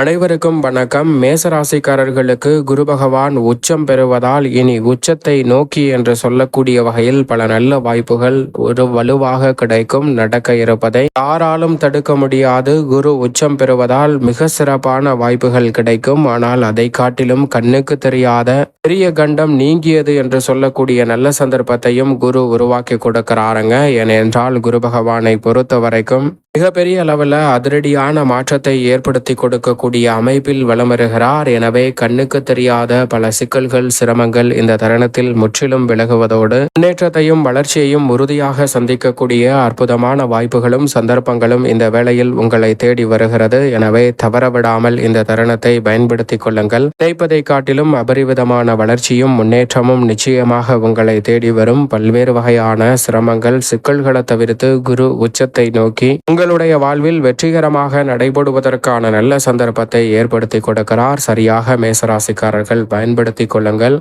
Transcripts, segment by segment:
அனைவருக்கும் வணக்கம். மேசராசிக்காரர்களுக்கு குரு பகவான் உச்சம் பெறுவதால் இனி உச்சத்தை நோக்கி என்று சொல்லக்கூடிய வகையில் பல நல்ல வாய்ப்புகள் ஒரு வலுவாக கிடைக்கும் நடக்க இருப்பதை யாராலும் தடுக்க முடியாது. குரு உச்சம் பெறுவதால் மிக சிறப்பான வாய்ப்புகள் கிடைக்கும். ஆனால் அதை காட்டிலும் கண்ணுக்கு தெரியாத பெரிய கண்டம் நீங்கியது என்று சொல்லக்கூடிய நல்ல சந்தர்ப்பத்தையும் குரு உருவாக்கி கொடுக்கிறாருங்க. ஏனென்றால் குரு பகவானை பொறுத்த வரைக்கும் மிகப்பெரிய அளவில் அதிரடியான மாற்றத்தை ஏற்படுத்தி கொடுக்கக்கூடிய அமைப்பில் வலம் வருகிறார் எனவே கண்ணுக்கு தெரியாத பல சிக்கல்கள் சிரமங்கள் இந்த தருணத்தில் முற்றிலும் விலகுவதோடு முன்னேற்றத்தையும் வளர்ச்சியையும் உறுதியாக சந்திக்கக்கூடிய அற்புதமான வாய்ப்புகளும் சந்தர்ப்பங்களும் இந்த வேளையில் உங்களை தேடி வருகிறது. எனவே தவறவிடாமல் இந்த தருணத்தை பயன்படுத்திக் கொள்ளுங்கள். நினைப்பதை காட்டிலும் அபரிவிதமான வளர்ச்சியும் முன்னேற்றமும் நிச்சயமாக உங்களை தேடி வரும். பல்வேறு வகையான சிரமங்கள் சிக்கல்களை தவிர்த்து குரு உச்சத்தை நோக்கி உங்கள் உங்களுடைய வாழ்வில் வெற்றிகரமாக நடைபெறுவதற்கான நல்ல சந்தர்ப்பத்தை ஏற்படுத்தி கொடுக்கிறார். சரியாக மேசராசிக்காரர்கள் பயன்படுத்தி கொள்ளுங்கள்.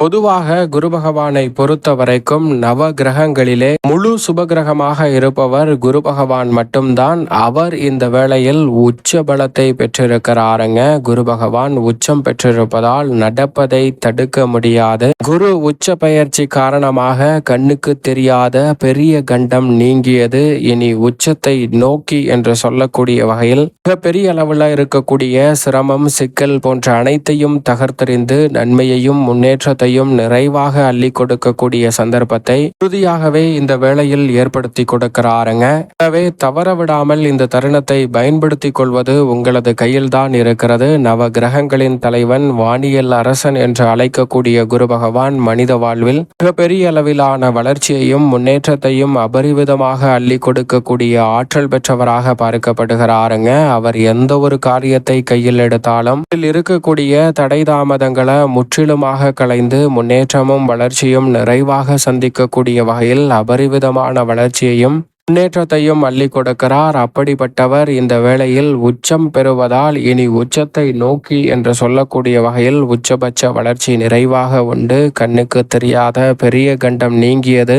பொதுவாக குரு பகவானை பொறுத்த வரைக்கும் நவ கிரகங்களிலே முழு சுபகிரகமாக இருப்பவர் குரு பகவான் மட்டும்தான். அவர் இந்த வேளையில் உச்ச பலத்தை பெற்றிருக்கிறாருங்க. குரு பகவான் உச்சம் பெற்றிருப்பதால் நடப்பதை தடுக்க முடியாது. குரு உச்ச பயிற்சி காரணமாக கண்ணுக்கு தெரியாத பெரிய கண்டம் நீங்கியது. இனி உச்சத்தை நோக்கி என்று சொல்லக்கூடிய வகையில் மிகப்பெரிய அளவில் இருக்கக்கூடிய சிரமம் சிக்கல் போன்ற அனைத்தையும் தகர்த்தறிந்து நன்மையையும் முன்னேற்றத்தை அனைத்தையும் நிறைவாக அள்ளி கொடுக்கக்கூடிய சந்தர்ப்பத்தை உறுதியாகவே இந்த வேளையில் ஏற்படுத்தி கொடுக்கிறாருங்க. எனவே தவற விடாமல் இந்த தருணத்தை பயன்படுத்திக் கொள்வது உங்களது கையில்தான் இருக்கிறது. நவ கிரகங்களின் தலைவன் வானியல் அரசன் என்று அழைக்கக்கூடிய குரு பகவான் மனித வாழ்வில் மிகப்பெரிய அளவிலான வளர்ச்சியையும் முன்னேற்றத்தையும் அபரிவிதமாக அள்ளி கொடுக்கக்கூடிய ஆற்றல் பெற்றவராக பார்க்கப்படுகிறாருங்க. அவர் எந்த ஒரு காரியத்தை கையில் எடுத்தாலும் இதில் இருக்கக்கூடிய தடை தாமதங்களை முற்றிலுமாக கலைந்து இருந்து முன்னேற்றமும் வளர்ச்சியும் நிறைவாக சந்திக்கக்கூடிய வகையில் அபரிவிதமான வளர்ச்சியையும் முன்னேற்றத்தையும் அள்ளி கொடுக்கிறார். அப்படிப்பட்டவர் இந்த வேளையில் உச்சம் பெறுவதால் இனி உச்சத்தை நோக்கி என்று சொல்லக்கூடிய வகையில் உச்சபட்ச வளர்ச்சி நிறைவாக உண்டு. கண்ணுக்கு தெரியாத பெரிய கண்டம் நீங்கியது.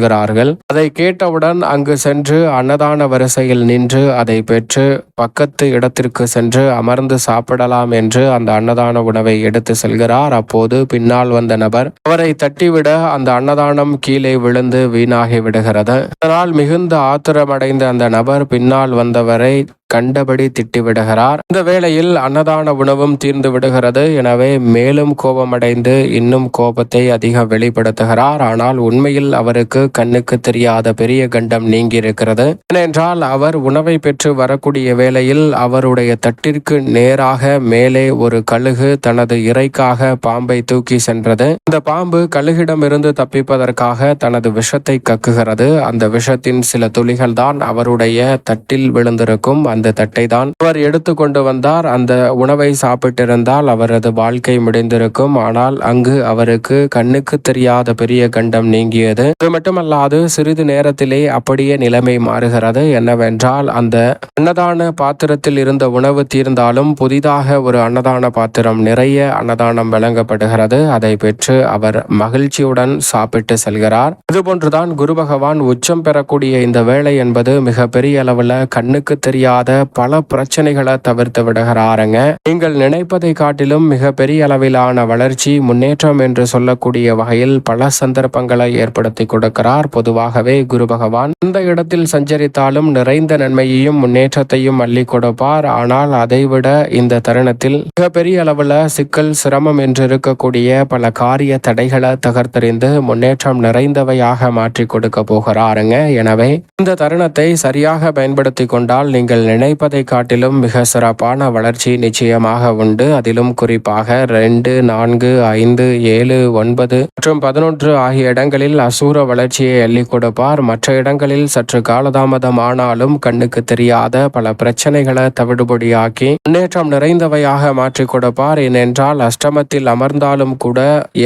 சொல்கிறார்கள். அதை கேட்டவுடன் அங்கு சென்று அன்னதான வரிசையில் நின்று அதை பெற்று பக்கத்து இடத்திற்கு சென்று அமர்ந்து சாப்பிடலாம் என்று அந்த அன்னதான உணவை எடுத்து செல்கிறார். அப்போது பின்னால் வந்த நபர் அவரை தட்டிவிட அந்த அன்னதானம் கீழே விழுந்து வீணாகி விடுகிறது. அதனால் மிகுந்த ஆத்திரமடைந்த அந்த நபர் பின்னால் வந்தவரை கண்டபடி திட்டிவிடுகிறார். இந்த வேளையில் அன்னதான உணவும் தீர்ந்து விடுகிறது. எனவே மேலும் கோபமடைந்து இன்னும் கோபத்தை அதிகம் வெளிப்படுத்துகிறார். ஆனால் உண்மையில் அவருக்கு கண்ணுக்கு தெரியாத பெரிய கண்டம் நீங்கி இருக்கிறது ஏனென்றால் அவர் உணவை பெற்று வரக்கூடிய வேளையில் அவருடைய தட்டிற்கு நேராக மேலே ஒரு கழுகு தனது இறைக்காக பாம்பை தூக்கி சென்றது. இந்த பாம்பு கழுகிடமிருந்து தப்பிப்பதற்காக தனது விஷத்தை கக்குகிறது. அந்த விஷத்தின் சில துளிகள் தான் அவருடைய தட்டில் விழுந்திருக்கும். அந்த அந்த தட்டை தான் அவர் எடுத்து கொண்டு வந்தார். அந்த உணவை சாப்பிட்டிருந்தால் அவரது வாழ்க்கை முடிந்திருக்கும். ஆனால் அங்கு அவருக்கு கண்ணுக்கு தெரியாத பெரிய கண்டம் நீங்கியது. அது மட்டுமல்லாது சிறிது நேரத்திலே அப்படியே நிலைமை மாறுகிறது. என்னவென்றால் அந்த அன்னதான பாத்திரத்தில் இருந்த உணவு தீர்ந்தாலும் புதிதாக ஒரு அன்னதான பாத்திரம் நிறைய அன்னதானம் வழங்கப்படுகிறது. அதை பெற்று அவர் மகிழ்ச்சியுடன் சாப்பிட்டு செல்கிறார். இதுபோன்றுதான் குரு பகவான் உச்சம் பெறக்கூடிய இந்த வேலை என்பது மிக பெரிய அளவுல கண்ணுக்கு தெரியாத பல பிரச்சனைகளை தவிர்த்து விடுகிறாருங்க. நீங்கள் நினைப்பதை காட்டிலும் மிக பெரிய அளவிலான வளர்ச்சி முன்னேற்றம் என்று சொல்லக்கூடிய வகையில் பல சந்தர்ப்பங்களை ஏற்படுத்தி கொடுக்கிறார். பொதுவாகவே குரு பகவான் இந்த இடத்தில் சஞ்சரித்தாலும் நிறைந்த நன்மையையும் முன்னேற்றத்தையும் அள்ளி கொடுப்பார். ஆனால் அதைவிட இந்த தருணத்தில் மிக பெரிய அளவுல சிக்கல் சிரமம் என்று இருக்கக்கூடிய பல காரிய தடைகளை தகர்த்தறிந்து முன்னேற்றம் நிறைந்தவையாக மாற்றி கொடுக்க போகிறாருங்க. எனவே இந்த தருணத்தை சரியாக பயன்படுத்தி கொண்டால் நீங்கள் நினை நினைப்பதை காட்டிலும் மிக சிறப்பான வளர்ச்சி நிச்சயமாக உண்டு. அதிலும் குறிப்பாக ரெண்டு நான்கு ஐந்து ஏழு ஒன்பது மற்றும் பதினொன்று ஆகிய இடங்களில் அசூர வளர்ச்சியை அள்ளி கொடுப்பார். மற்ற இடங்களில் சற்று காலதாமதம் ஆனாலும் கண்ணுக்கு தெரியாத பல பிரச்சனைகளை தவிடுபடியாக்கி முன்னேற்றம் நிறைந்தவையாக மாற்றி கொடுப்பார். ஏனென்றால் அஷ்டமத்தில் அமர்ந்தாலும் கூட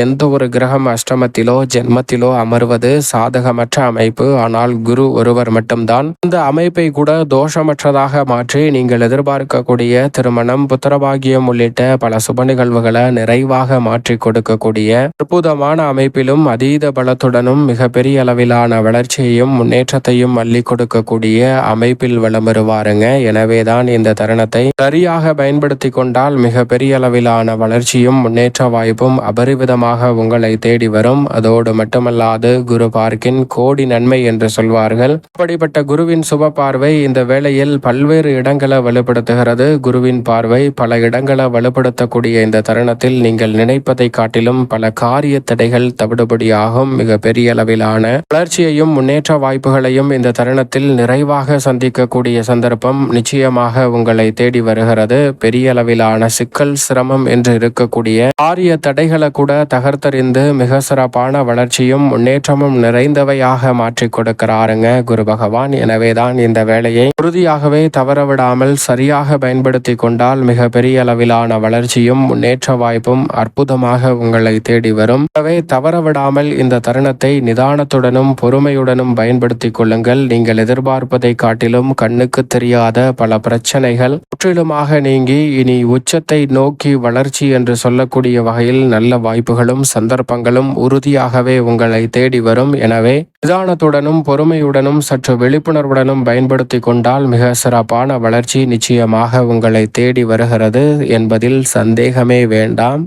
எந்த ஒரு கிரகம் அஷ்டமத்திலோ ஜென்மத்திலோ அமர்வது சாதகமற்ற அமைப்பு. ஆனால் குரு ஒருவர் மட்டும்தான். இந்த அமைப்பை கூட தோஷமற்றதாக மாற்றி நீங்கள் எதிர்பார்க்கக்கூடிய திருமணம் புத்திரபாகியம் உள்ளிட்ட பல சுப நிகழ்வுகளை நிறைவாக மாற்றி கொடுக்கக்கூடிய அற்புதமான அமைப்பிலும் அதீத பலத்துடனும் மிக பெரிய அளவிலான வளர்ச்சியையும் முன்னேற்றத்தையும் அள்ளி கொடுக்கக்கூடிய அமைப்பில் வளம் வருவாருங்க எனவேதான் இந்த தருணத்தை சரியாக பயன்படுத்தி கொண்டால் மிக பெரிய அளவிலான வளர்ச்சியும் முன்னேற்ற வாய்ப்பும் அபரிவிதமாக உங்களை தேடி வரும். அதோடு மட்டுமல்லாது குரு பார்க்கின் கோடி நன்மை என்று சொல்வார்கள். அப்படிப்பட்ட குருவின் சுப பார்வை இந்த வேளையில் பல்வேறு பல்வேறு இடங்களை வலுப்படுத்துகிறது. குருவின் பார்வை பல இடங்களை வலுப்படுத்தக்கூடிய இந்த தருணத்தில் நீங்கள் நினைப்பதை காட்டிலும் பல காரிய தடைகள் தவிடுபடியாகும். மிக பெரிய அளவிலான வளர்ச்சியையும் முன்னேற்ற வாய்ப்புகளையும் இந்த தருணத்தில் நிறைவாக சந்திக்கக்கூடிய சந்தர்ப்பம் நிச்சயமாக உங்களை தேடி வருகிறது. பெரிய அளவிலான சிக்கல் சிரமம் என்று இருக்கக்கூடிய காரிய தடைகளை கூட தகர்த்தறிந்து மிக சிறப்பான வளர்ச்சியும் முன்னேற்றமும் நிறைந்தவையாக மாற்றி கொடுக்கிறாருங்க குரு பகவான். எனவேதான் இந்த வேலையை உறுதியாகவே தவறவிடாமல் சரியாக பயன்படுத்தி கொண்டால் மிக பெரிய அளவிலான வளர்ச்சியும் முன்னேற்ற வாய்ப்பும் அற்புதமாக உங்களை தேடி வரும். எனவே தவறவிடாமல் இந்த தருணத்தை நிதானத்துடனும் பொறுமையுடனும் பயன்படுத்தி கொள்ளுங்கள். நீங்கள் எதிர்பார்ப்பதை காட்டிலும் கண்ணுக்கு தெரியாத பல பிரச்சனைகள் முற்றிலுமாக நீங்கி இனி உச்சத்தை நோக்கி வளர்ச்சி என்று சொல்லக்கூடிய வகையில் நல்ல வாய்ப்புகளும் சந்தர்ப்பங்களும் உறுதியாகவே உங்களை தேடி வரும். எனவே நிதானத்துடனும் பொறுமையுடனும் சற்று விழிப்புணர்வுடனும் பயன்படுத்தி கொண்டால் மிக சிறப்பான வளர்ச்சி நிச்சயமாக உங்களை தேடி வருகிறது என்பதில் சந்தேகமே வேண்டாம்.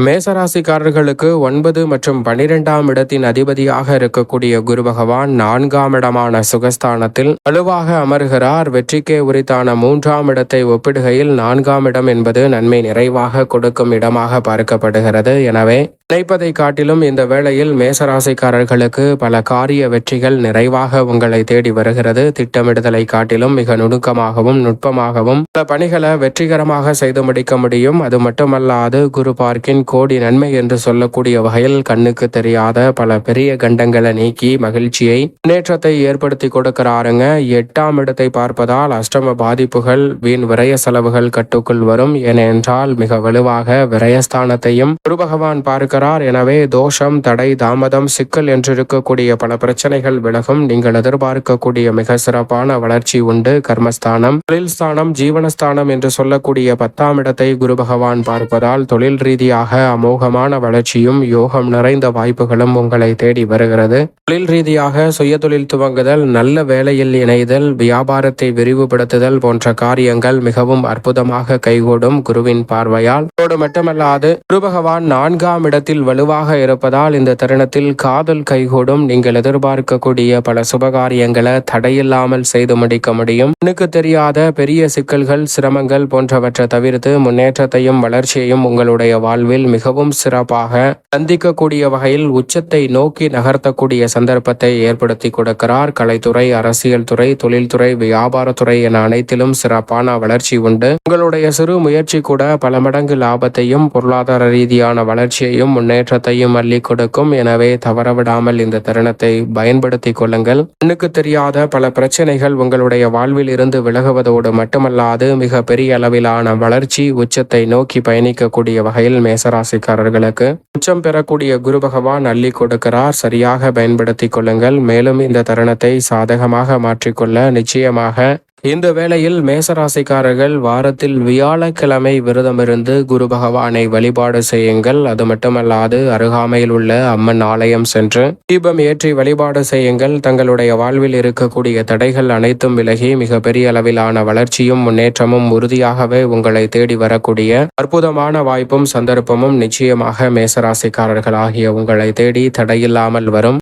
மேசராசிக்காரர்களுக்கு ஒன்பது மற்றும் பனிரெண்டாம் இடத்தின் அதிபதியாக இருக்கக்கூடிய குரு பகவான் நான்காம் இடமான சுகஸ்தானத்தில் வலுவாக அமர்கிறார். வெற்றிக்கே உரித்தான மூன்றாம் இடத்தை ஒப்பிடுகையில் நான்காம் இடம் என்பது நன்மை நிறைவாக கொடுக்கும் இடமாக பார்க்கப்படுகிறது. எனவே நினைப்பதை காட்டிலும் இந்த வேளையில் மேசராசிக்காரர்களுக்கு பல காரிய வெற்றிகள் நிறைவாக உங்களை தேடி வருகிறது. திட்டமிடுதலை காட்டிலும் மிக நுணுக்கமாகவும் நுட்பமாகவும் பல பணிகளை வெற்றிகரமாக செய்து முடிக்க முடியும். அது மட்டுமல்லாது குரு பார்க்கின் கோடி நன்மை என்று சொல்லக்கூடிய வகையில் கண்ணுக்கு தெரியாத பல பெரிய கண்டங்களை நீக்கி மகிழ்ச்சியை முன்னேற்றத்தை ஏற்படுத்தி கொடுக்கிறாருங்க. எட்டாம் இடத்தை பார்ப்பதால் அஷ்டம பாதிப்புகள் வீண் விரய செலவுகள் கட்டுக்குள் வரும். ஏனென்றால் மிக வலுவாக விரயஸ்தானத்தையும் குரு பகவான் பார்க்கிறார். எனவே தோஷம் தடை தாமதம் சிக்கல் என்றிருக்கக்கூடிய பல பிரச்சனைகள் விலகும். நீங்கள் எதிர்பார்க்கக்கூடிய மிக சிறப்பான வளர்ச்சி உண்டு. கர்மஸ்தானம் தொழில் ஸ்தானம் ஜீவனஸ்தானம் என்று சொல்லக்கூடிய பத்தாம் இடத்தை குரு பகவான் பார்ப்பதால் தொழில் ரீதியாக அமோகமான வளர்ச்சியும் யோகம் நிறைந்த வாய்ப்புகளும் உங்களை தேடி வருகிறது. தொழில் ரீதியாக சுய தொழில் துவங்குதல் நல்ல வேலையில் இணைதல் வியாபாரத்தை விரிவுபடுத்துதல் போன்ற காரியங்கள் மிகவும் அற்புதமாக கைகூடும் குருவின் பார்வையால். அதோடு மட்டுமல்லாது குரு பகவான் நான்காம் இடத்தில் வலுவாக இருப்பதால் இந்த தருணத்தில் காதல் கைகூடும். நீங்கள் எதிர்பார்க்கக்கூடிய பல சுபகாரியங்களை தடையில்லாமல் செய்து முடிக்க முடியும். எனக்கு தெரியாத பெரிய சிக்கல்கள் சிரமங்கள் போன்றவற்றை தவிர்த்து முன்னேற்றத்தையும் வளர்ச்சியையும் உங்களுடைய வாழ்வில் மிகவும் சிறப்பாக சந்திக்கக்கூடிய வகையில் உச்சத்தை நோக்கி நகர்த்தக்கூடிய சந்தர்ப்பத்தை ஏற்படுத்தி கொடுக்கிறார். கலைத்துறை அரசியல் துறை தொழில்துறை வியாபாரத்துறை என அனைத்திலும் சிறப்பான வளர்ச்சி உண்டு. உங்களுடைய சிறு முயற்சி கூட பல மடங்கு லாபத்தையும் பொருளாதார ரீதியான வளர்ச்சியையும் முன்னேற்றத்தையும் அள்ளி கொடுக்கும். எனவே தவறவிடாமல் இந்த தருணத்தை பயன்படுத்திக் கொள்ளுங்கள். கண்ணுக்கு தெரியாத பல பிரச்சனைகள் உங்களுடைய வாழ்வில் இருந்து விலகுவதோடு மட்டுமல்லாது மிக பெரிய அளவிலான வளர்ச்சி உச்சத்தை நோக்கி பயணிக்கக்கூடிய வகையில் மேசராசிக்காரர்களுக்கு உச்சம் பெறக்கூடிய குரு பகவான் அள்ளி கொடுக்கிறார். சரியாக பயன்படுத்திக் கொள்ளுங்கள். மேலும் இந்த தருணத்தை சாதகமாக மாற்றிக்கொள்ள நிச்சயமாக இந்த வேளையில் மேசராசிக்காரர்கள் வாரத்தில் வியாழக்கிழமை விரதமிருந்து குரு பகவானை வழிபாடு செய்யுங்கள். அது மட்டுமல்லாது அருகாமையில் உள்ள அம்மன் ஆலயம் சென்று தீபம் ஏற்றி வழிபாடு செய்யுங்கள். தங்களுடைய வாழ்வில் இருக்கக்கூடிய தடைகள் அனைத்தும் விலகி மிக பெரிய அளவிலான வளர்ச்சியும் முன்னேற்றமும் உறுதியாகவே உங்களை தேடி வரக்கூடிய அற்புதமான வாய்ப்பும் சந்தர்ப்பமும் நிச்சயமாக மேசராசிக்காரர்கள் ஆகிய உங்களை தேடி தடையில்லாமல் வரும்.